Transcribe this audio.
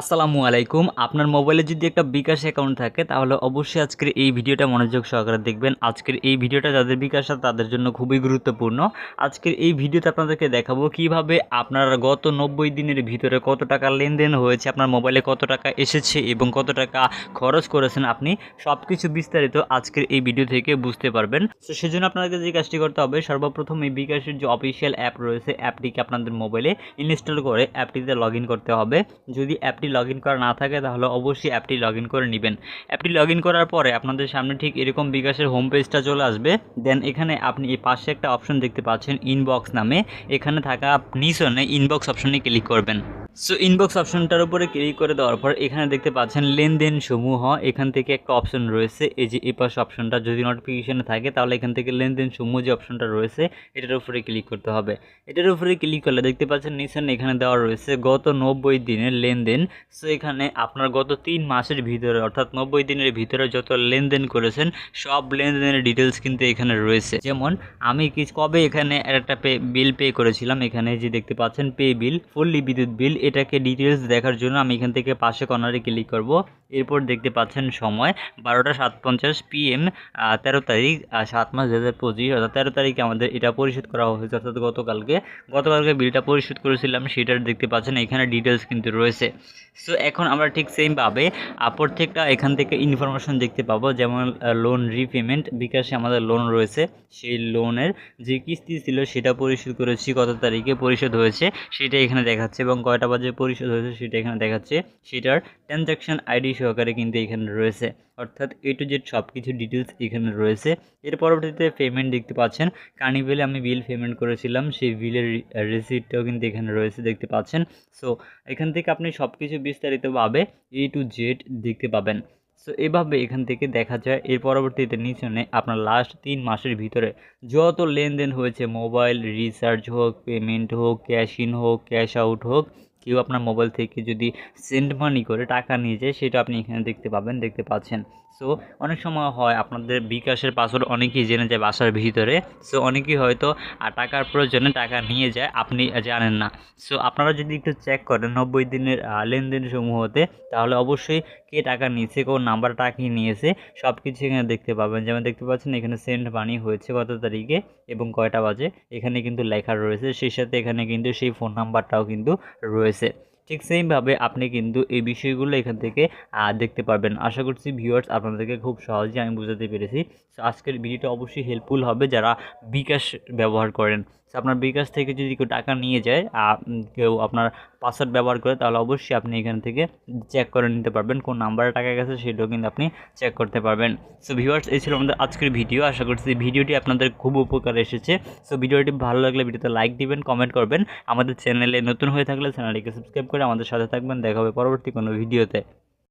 আসসালামু আলাইকুম। আপনার মোবাইলে যদি একটা বিকাশ অ্যাকাউন্ট থাকে, তাহলে অবশ্যই আজকের এই ভিডিওটা মনোযোগ সহকারে দেখবেন। আজকের এই ভিডিওটা যাদের বিকাশ আছে, তাদের জন্য খুবই গুরুত্বপূর্ণ। আজকের এই ভিডিওতে আপনাদেরকে দেখাবো কীভাবে আপনার গত নব্বই দিনের ভিতরে কত টাকা লেনদেন হয়েছে, আপনার মোবাইলে কত টাকা এসেছে এবং কত টাকা খরচ করেছেন আপনি সব কিছু বিস্তারিত আজকের এই ভিডিও থেকে বুঝতে পারবেন। তো সেজন্য আপনাদেরকে যে কাজটি করতে হবে, সর্বপ্রথম এই বিকাশের যে অফিসিয়াল অ্যাপ রয়েছে, অ্যাপটিকে আপনাদের মোবাইলে ইনস্টল করে অ্যাপটিতে লগ করতে হবে। যদি অ্যাপটি লগ করা না থাকে, তাহলে অবশ্যই অ্যাপটি লগ করে নেবেন। অ্যাপটি লগ করার পরে আপনাদের সামনে ঠিক এরকম বিকাশের হোম পেজটা চলে আসবে। দেন এখানে আপনি এই পাশে একটা অপশন দেখতে পাচ্ছেন ইনবক্স নামে। এখানে থাকা নিচনে ইনবক্স অপশনে ক্লিক করবেন। সো ইনবক্স অপশনটার উপরে ক্লিক করে দেওয়ার পর এখানে দেখতে পাচ্ছেন লেনদেন সমূহ এখান থেকে একটা অপশন রয়েছে। এই যে এই পাশে অপশনটা যদি নোটিফিকেশনে থাকে, তাহলে এখান থেকে লেনদেন সমূহ যে অপশনটা রয়েছে, এটার উপরে ক্লিক করতে হবে। এটার উপরে ক্লিক করলে দেখতে পাচ্ছেন নিচেন এখানে দেওয়া রয়েছে গত নব্বই দিনের লেনদেন। সো এখানে আপনার গত তিন মাসের ভিতরে, অর্থাৎ নব্বই দিনের ভিতরে যত লেনদেন করেছেন, সব লেনদেনের ডিটেলস কিন্তু এখানে রয়েছে। যেমন, আমি কবে এখানে একটা পে বিল পে করেছিলাম? এখানে যে দেখতে পাচ্ছেন পে বিল ফুললি বিদ্যুৎ বিল এটাকে ডিটেলস দেখার জন্য আমি এখান থেকে পাশে কর্নারে ক্লিক করব। এরপর দেখতে পাচ্ছেন সময় বারোটা সাত পঞ্চাশ পিএম তেরো তারিখ সাত মাস দু হাজার পঁচিশ, অর্থাৎ তেরো তারিখে আমাদের এটা পরিশোধ করা হয়েছে, অর্থাৎ গতকালকে। গতকালকে বিলটা পরিশোধ করেছিলাম, সেটার দেখতে পাচ্ছেন এখানে ডিটেলস কিন্তু রয়েছে। সো এখন আমরা ঠিক সেমভাবে প্রত্যেকটা এখান থেকে ইনফরমেশন দেখতে পাবো, যেমন লোন রিপেমেন্ট বিকাশে আমাদের লোন রয়েছে। সেই লোনের যে কিস্তি ছিল, সেটা পরিশোধ করেছি, কত তারিখে পরিশোধ হয়েছে, সেটা এখানে দেখাচ্ছে এবং কয়টা বাজে পরিশোধ হয়েছে সেটা এখানে দেখাচ্ছে, সেটার ট্রানজ্যাকশন আইডি সহকারে কিন্তু এখানে রয়েছে। অর্থাৎ এ টু জেড সব কিছু ডিটেলস এখানে রয়েছে। এর পরবর্তীতে পেমেন্ট দেখতে পাচ্ছেন। কার্নিভেলে আমি বিল পেমেন্ট করেছিলাম, সেই বিলের রিসিপ্টটাও কিন্তু এখানে রয়েছে, দেখতে পাচ্ছেন। সো এখান থেকে আপনি সব কিছু বিস্তারিতভাবে এ টু জেড দেখতে পাবেন। সো এভাবে এখান থেকে দেখা যায়। এর পরবর্তীতে নিচনে আপনার লাস্ট তিন মাসের ভিতরে যত লেনদেন হয়েছে মোবাইল রিচার্জ হোক পেমেন্ট হোক ক্যাশ ইন হোক ক্যাশ আউট হোক কেউ আপনার মোবাইল থেকে যদি সেন্ড মানি করে টাকা নিয়ে যায়, সেটা আপনি এখানে দেখতে পাবেন, দেখতে পাচ্ছেন। সো অনেক সময় হয় আপনাদের বিকাশের পাসওয়ার্ড অনেকেই জেনে যায় বাসার ভিতরে। সো অনেকেই হয়তো টাকার প্রয়োজনে টাকা নিয়ে যায়, আপনি জানেন না। সো আপনারা যদি একটু চেক করেন নব্বই দিনের লেনদেন সমূহতে, তাহলে অবশ্যই কে টাকা নিয়েছে, কোন নাম্বার টাকা নিয়েছে সব কিছু এখানে দেখতে পাবেন। যেমন দেখতে পাচ্ছেন, এখানে সেন্ড মানি হয়েছে কত তারিখে এবং কয়টা বাজে, এখানে কিন্তু লেখা রয়েছে। সেই সাথে এখানে কিন্তু সেই ফোন নাম্বারটাও কিন্তু রয়েছে। ঠিক সেমভাবে আপনি কিন্তু এই বিষয়গুলো এখান থেকে দেখতে পারবেন। আশা করছি ভিউয়ার্স আপনাদেরকে খুব সহজে আমি বুঝাতে পেরেছি। আজকের ভিডিওটা অবশ্যই হেল্পফুল হবে যারা বিকাশ ব্যবহার করেন। আপনার বিকাশ থেকে যদি কেউ টাকা নিয়ে যায় কেউ আপনার পাসওয়ার্ড ব্যবহার করে, তাহলে অবশ্যই আপনি এখান থেকে চেক করে নিতে পারবেন কোন নাম্বারে টাকা গেছে সেটাও কিন্তু আপনি চেক করতে পারবেন। সো ভিউয়ার্স এই ছিল আমাদের আজকের ভিডিও আশা করছি ভিডিওটি আপনাদের খুব উপকার এসেছে। সো ভিডিওটি ভালো লাগলে ভিডিওতে লাইক দিবেন কমেন্ট করবেন। আমাদের চ্যানেলে নতুন হয়ে থাকলে চ্যানেলটিকে সাবস্ক্রাইব করে আমাদের সাথে থাকবেন। দেখা হবে পরবর্তী কোনো ভিডিওতে